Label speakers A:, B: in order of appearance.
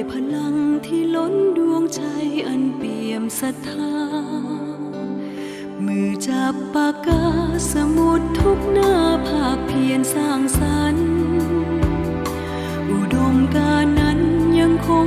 A: ยพลังที่ล้นดวงใจอันเปี่ยมศรัทธา มือจับปากกาสมุดทุกหน้าภาคเพียรสร้างสรรค์ อุดมการนั้นยังคง